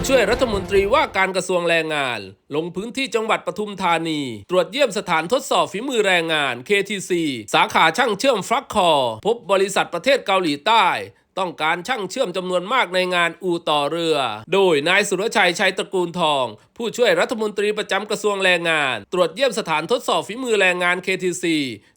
ผู้ช่วยรัฐมนตรีว่าการกระทรวงแรงงาน ลงพื้นที่จังหวัดปทุมธานี ตรวจเยี่ยมสถานทดสอบฝีมือแรงงาน KTC สาขาช่างเชื่อมฟลักคอ พบบริษัทประเทศเกาหลีใต้ต้องการช่างเชื่อมจำนวนมากในงานอู่ต่อเรือ โดยนายสุรชัยชัยตระกูลทอง ผู้ช่วยรัฐมนตรีประจำกระทรวงแรงงาน ตรวจเยี่ยมสถานทดสอบฝีมือแรงงาน KTC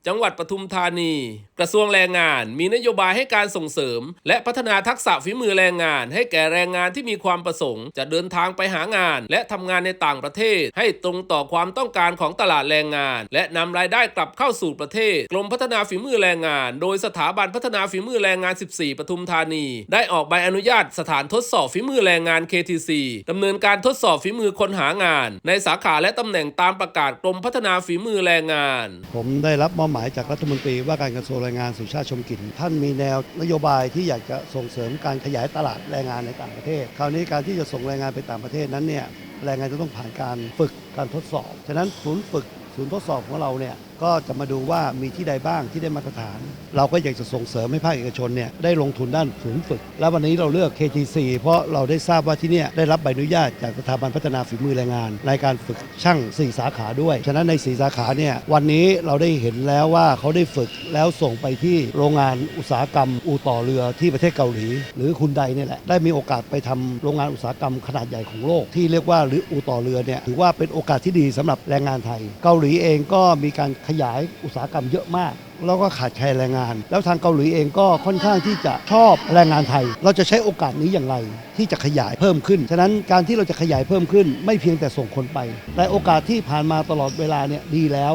จังหวัดปทุมธานี กระทรวงแรงงาน มีนโยบายให้การส่งเสริม และพัฒนาทักษะฝีมือแรงงาน ให้แก่แรงงานที่มีความประสงค์ จะเดินทางไปหางาน และทำงานในต่างประเทศ ให้ตรงต่อความต้องการของตลาดแรงงาน และนำรายได้กลับเข้าสู่ประเทศ กรมพัฒนาฝีมือแรงงาน โดยสถาบันพัฒนาฝีมือแรงงาน 14 ปทุมธานี ได้ออกใบอนุญาตสถานทดสอบฝีมือแรงงาน KTC ดำเนินการทดสอบฝีมือคนหางาน ในสาขาและตำแหน่งตามประกาศกรมพัฒนาฝีมือแรงงาน ผมได้รับมอบหมายจากรัฐมนตรีว่าการกระทรวงแรงงานสุชาติชมกลิ่นท่านมีแนวนโยบายที่อยากจะส่งเสริมการขยายตลาดแรงงานในต่างประเทศ คราวนี้การที่จะส่งแรงงานไปต่างประเทศนั้นเนี่ยแรงงานจะต้องผ่านการฝึกการทดสอบ ฉะนั้นศูนย์ฝึกศูนย์ทดสอบของเราเนี่ย ก็จะมาดูว่ามีที่ใดบ้างที่ได้มาตรฐาน เราก็อยากจะส่งเสริมให้ภาคเอกชนเนี่ยได้ลงทุนด้านศูนย์ฝึก และวันนี้เราเลือก KTC เพราะเราได้ทราบว่าที่นี่ได้รับใบอนุญาตจากสถาบันพัฒนาฝีมือแรงงาน ในการฝึกช่าง 4 สาขาด้วย ฉะนั้นใน 4 สาขาเนี่ยวันนี้เราได้เห็นแล้วว่าเขาได้ฝึกแล้วส่งไปที่โรงงานอุตสาหกรรม อู่ต่อเรือที่ประเทศเกาหลี หรือคุณใดเนี่ยแหละได้มีโอกาสไปทำโรงงานอุตสาหกรรมขนาดใหญ่ของโลก ที่เรียกว่าหรืออู่ต่อเรือเนี่ยถือว่าเป็นโอกาสที่ดีสำหรับแรงงานไทย เกาหลีเองก็มีการขยายอุตสาหกรรมเยอะมาก แล้วก็ขาดแคลนแรงงาน แล้วทางเกาหลีเองก็ค่อนข้างที่จะชอบแรงงานไทย เราจะใช้โอกาสนี้อย่างไร ที่จะขยายเพิ่มขึ้น ฉะนั้นการที่เราจะขยายเพิ่มขึ้น ไม่เพียงแต่ส่งคนไป แต่โอกาสที่ผ่านมาตลอดเวลาเนี่ยดีแล้ว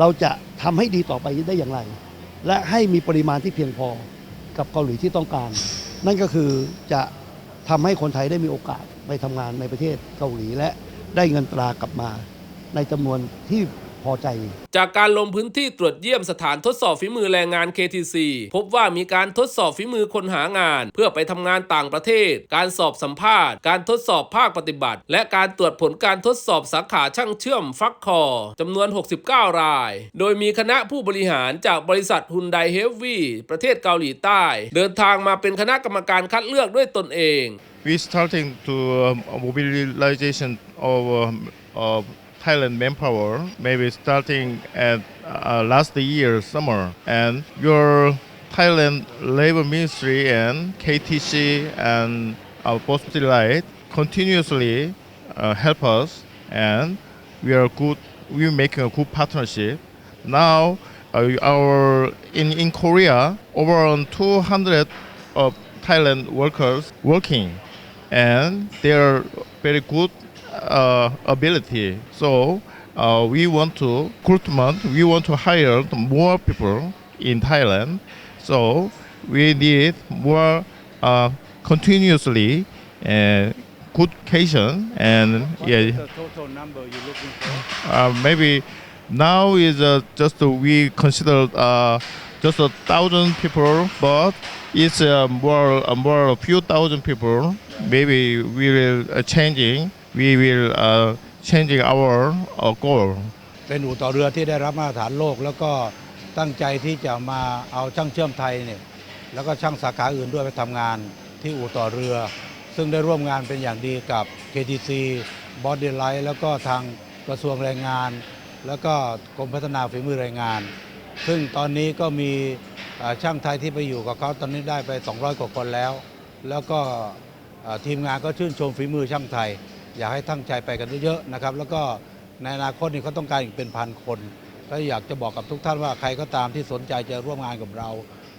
เราจะทำให้ดีต่อไปได้อย่างไร และให้มีปริมาณที่เพียงพอกับเกาหลีที่ต้องการ นั่นก็คือจะทำให้คนไทยได้มีโอกาสไปทำงานในประเทศเกาหลีและได้เงินตรากลับมา ในจำนวนที่ พอใจ จากการลงพื้นที่ตรวจเยี่ยมสถานทดสอบฝีมือแรงงาน KTC พบว่ามีการทดสอบฝีมือคนหางาน เพื่อไปทำงานต่างประเทศ การสอบสัมภาษณ์ การทดสอบภาคปฏิบัติ และการตรวจผลการทดสอบสาขาช่างเชื่อมฟักคอร์จำนวน 69 ราย โดยมีคณะผู้บริหารจากบริษัทฮุนไดเฮฟวีประเทศเกาหลีใต้ เดินทางมาเป็นคณะกรรมการคัดเลือกด้วยตนเอง we starting to um, mobilization of um, Thailand manpower, maybe starting at uh, last year summer, and your Thailand Labor Ministry and KTC and our Post Light continuously uh, help us, and we are good. We making a good partnership. Now, uh, our in in Korea, over 200 of Thailand workers working and they are very good uh, ability. So uh, we want to recruitment. We want to hire more people in Thailand. So we need more uh, continuously uh, good education and yeah. the total number you're looking for? Uh, maybe now is uh, just uh, we consider uh, just a thousand people, but it's uh, more uh, more a few thousand people. Maybe we will uh, changing. We will uh, changing our uh, goal. เป็นอู่ต่อเรือที่ได้รับมาตรฐานโลก แล้วก็ตั้งใจที่จะมาเอาช่างเชื่อมไทยเนี่ยแล้วก็ช่างสาขาอื่นด้วยไปทำงานที่อู่ต่อเรือ ซึ่งได้ร่วมงานเป็นอย่างดีกับ KTC b o d y l i g h t แล้วก็ทางกระทรวงแรงงาน แล้วก็กรมพัฒนาฝีมือแรงงาน ซึ่งตอนนี้ก็มีอ่าช่างไทยที่ไปอยู่กับเขาตอนนี้ได้ไป 200 กว่าคนแล้ว แล้วก็อ่าทีมงานก็ชื่นชมฝีมือช่างไทย อยากให้ตั้งใจไปกันเยอะๆนะครับ แล้วก็ในอนาคตนี่เขาต้องการอีกเป็นพันคนก็อยากจะบอกกับทุกท่านว่าใครก็ตามที่สนใจจะร่วมงานกับเรา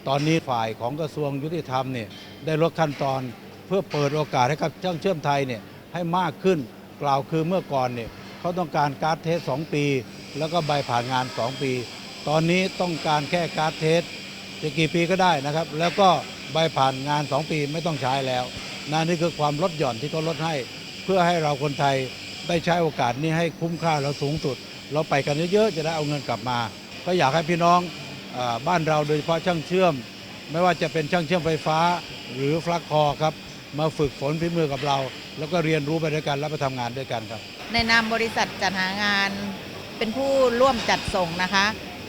ตอนนี้ฝ่ายของกระทรวงยุติธรรมเนี่ยได้ลดขั้นตอนเพื่อเปิดโอกาสให้กับช่างเชื่อมไทยเนี่ยให้มากขึ้นกล่าวคือเมื่อก่อนเนี่ยเขาต้องการการ์ดเทส2ปี แล้วก็ใบผ่านงาน 2 ปี ตอนนี้ต้องการแค่การ์ดเทสจะกี่ปีก็ได้นะครับ แล้วก็ใบผ่านงาน 2 ปีไม่ต้องใช้แล้วนั่นนี่คือความลดหย่อนที่เขาลดให้ เพื่อให้เราคนไทยได้ใช้โอกาสนี้ให้คุ้มค่าแล้วสูงสุด เราไปกันเยอะๆจะได้เอาเงินกลับมา ก็อยากให้พี่น้องอบ้านเราโดยเฉพาะช่างเชื่อม ไม่ว่าจะเป็นช่างเชื่อมไฟฟ้า หรือฟลักคอครับมาฝึกฝนฝีมือกับเรา แล้วก็เรียนรู้ไปด้วยกันแล้วไปทำงานด้วยกันครับ ในนามบริษัทจัดหางานเป็นผู้ร่วมจัดส่งนะคะ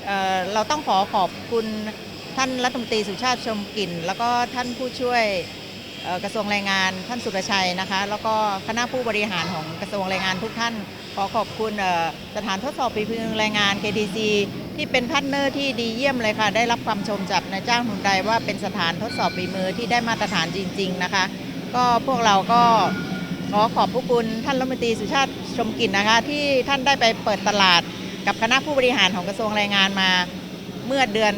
เเราต้องขอขอบคุณท่านรัฐมนตรีสุชาติชมกลิ่น แล้วก็ท่านผู้ช่วย กระทรวงแรงงานท่านสุรชัยนะคะ แล้วก็คณะผู้บริหารของกระทรวงแรงงานทุกท่าน ขอขอบคุณสถานทดสอบฝีมือแรงงาน KTC ที่เป็นพาร์ทเนอร์ที่ดีเยี่ยมเลยค่ะ ได้รับความชมจากนายจ้างฮุนไดว่าเป็นสถานทดสอบฝีมือที่ได้มาตรฐานจริง ๆนะคะ ก็พวกเราก็ขอขอบพระคุณท่านรัฐมนตรีสุชาติชมกินนะคะ ที่ท่านได้ไปเปิดตลาดกับคณะผู้บริหารของกระทรวงแรงงานมาเมื่อเดือน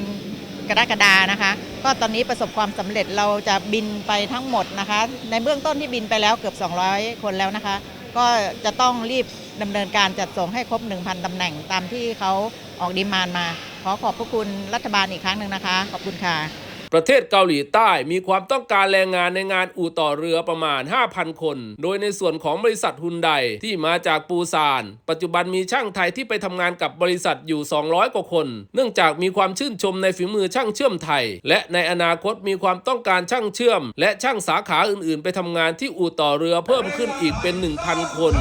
กรกฎานะคะ ก็ตอนนี้ประสบความสำเร็จเราจะบินไปทั้งหมดนะคะ ในเบื้องต้นที่บินไปแล้วเกือบ 200 คนแล้วนะคะ ก็จะต้องรีบดำเนินการจัดส่งให้ครบ 1,000ตำแหน่งตามที่เขาออกดีมานมา ขอขอบพระคุณรัฐบาลอีกครั้งหนึ่งนะคะ ขอบคุณค่ะ ประเทศเกาหลีใต้มีความต้องการแรงงานในงานอู่ต่อเรือประมาณ 5,000 คน โดยในส่วนของบริษัทฮุนไดที่มาจากปูซาน ปัจจุบันมีช่างไทยที่ไปทำงานกับบริษัทอยู่ 200 กว่าคน เนื่องจากมีความชื่นชมในฝีมือช่างเชื่อมไทย และในอนาคตมีความต้องการช่างเชื่อม และช่างสาขาอื่นๆ ไปทำงานที่อู่ต่อเรือเพิ่มขึ้นอีกเป็น 1,000 คน